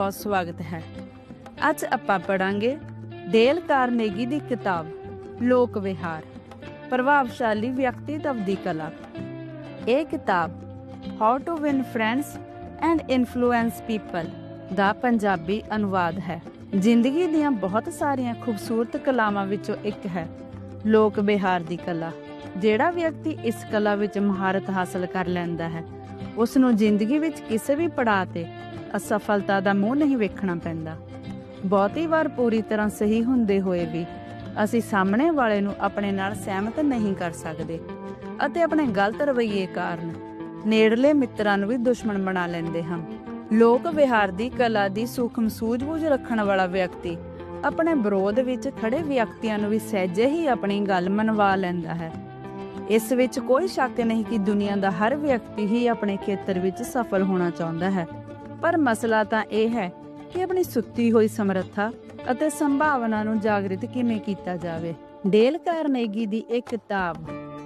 ਬਹੁਤ ਸਵਾਗਤ ਹੈ। ਅੱਜ ਆਪਾਂ ਪੜਾਂਗੇ ਡੇਲ ਕਾਰਨੇਗੀ ਦੀ ਕਿਤਾਬ, ਲੋਕ ਵਿਹਾਰ, ਪ੍ਰਭਾਵਸ਼ਾਲੀ ਵਿਅਕਤੀਤਵ ਦੀ ਕਲਾ। ਇਹ ਕਿਤਾਬ how to win friends and influence people ਦਾ ਪੰਜਾਬੀ ਅਨੁਵਾਦ ਹੈ। ਜ਼ਿੰਦਗੀ ਦੀਆਂ ਬਹੁਤ ਸਾਰੀਆਂ ਖੂਬਸੂਰਤ ਕਲਾਵਾਂ ਵਿੱਚੋਂ ਇੱਕ ਹੈ, ਲੋਕ ਵਿਹਾਰ ਦੀ ਕਲਾ। ਜਿਹੜਾ ਵਿਅਕਤੀ ਇਸ ਕਲਾ ਵਿੱਚ ਮਹਾਰਤ ਹਾਸਲ ਕਰ ਲੈਂਦਾ ਹੈ ਉਸ ਨੂੰ ਜ਼ਿੰਦਗੀ ਵਿੱਚ ਕਿਸੇ ਵੀ ਪੜਾਅ ਤੇ ਅਸਫਲਤਾ ਦਾ ਮੂੰਹ ਨਹੀਂ ਵੇਖਣਾ ਪੈਂਦਾ। ਬਹੁਤੀ ਵਾਰ ਪੂਰੀ ਤਰ੍ਹਾਂ ਸਹੀ ਹੁੰਦੇ ਹੋਏ ਵੀ ਅਸੀਂ ਸਾਹਮਣੇ ਵਾਲੇ ਨੂੰ ਆਪਣੇ ਨਾਲ ਸਹਿਮਤ ਨਹੀਂ ਕਰ ਸਕਦੇ ਅਤੇ ਆਪਣੇ ਗਲਤ ਰਵੱਈਏ ਕਾਰਨ ਨੇੜਲੇ ਮਿੱਤਰਾਂ ਨੂੰ ਵੀ ਦੁਸ਼ਮਣ ਬਣਾ ਲੈਂਦੇ ਹਾਂ। ਲੋਕ ਵਿਹਾਰ ਦੀ ਕਲਾ ਦੀ ਸੂਖਮ ਸੂਝ-ਬੂਝ ਰੱਖਣ ਵਾਲਾ ਵਿਅਕਤੀ ਆਪਣੇ ਵਿਰੋਧ ਵਿੱਚ ਖੜੇ ਵਿਅਕਤੀਆਂ ਨੂੰ ਵੀ ਸਹਿਜੇ ਹੀ ਆਪਣੀ ਗੱਲ ਮਨਵਾ ਲੈਂਦਾ ਹੈ। ਇਸ ਵਿੱਚ ਕੋਈ ਸ਼ੱਕ ਨਹੀਂ ਕਿ ਦੁਨੀਆ ਦਾ ਹਰ ਵਿਅਕਤੀ ਹੀ ਆਪਣੇ ਖੇਤਰ ਵਿੱਚ ਸਫਲ ਹੋਣਾ ਚਾਹੁੰਦਾ ਹੈ। ਪਰ ਮਸਲਾ ਤਾਂ ਇਹ ਹੈ ਕਿ ਆਪਣੀ ਸੁੱਤੀ ਹੋਈ ਸਮਰੱਥਾ ਅਤੇ ਸੰਭਾਵਨਾ ਨੂੰ ਜਾਗਰਿਤ ਕਿਵੇਂ ਕੀਤਾ ਜਾਵੇ। ਡੇਲ ਕਾਰਨੇਗੀ ਦੀ ਇੱਕ ਕਿਤਾਬ।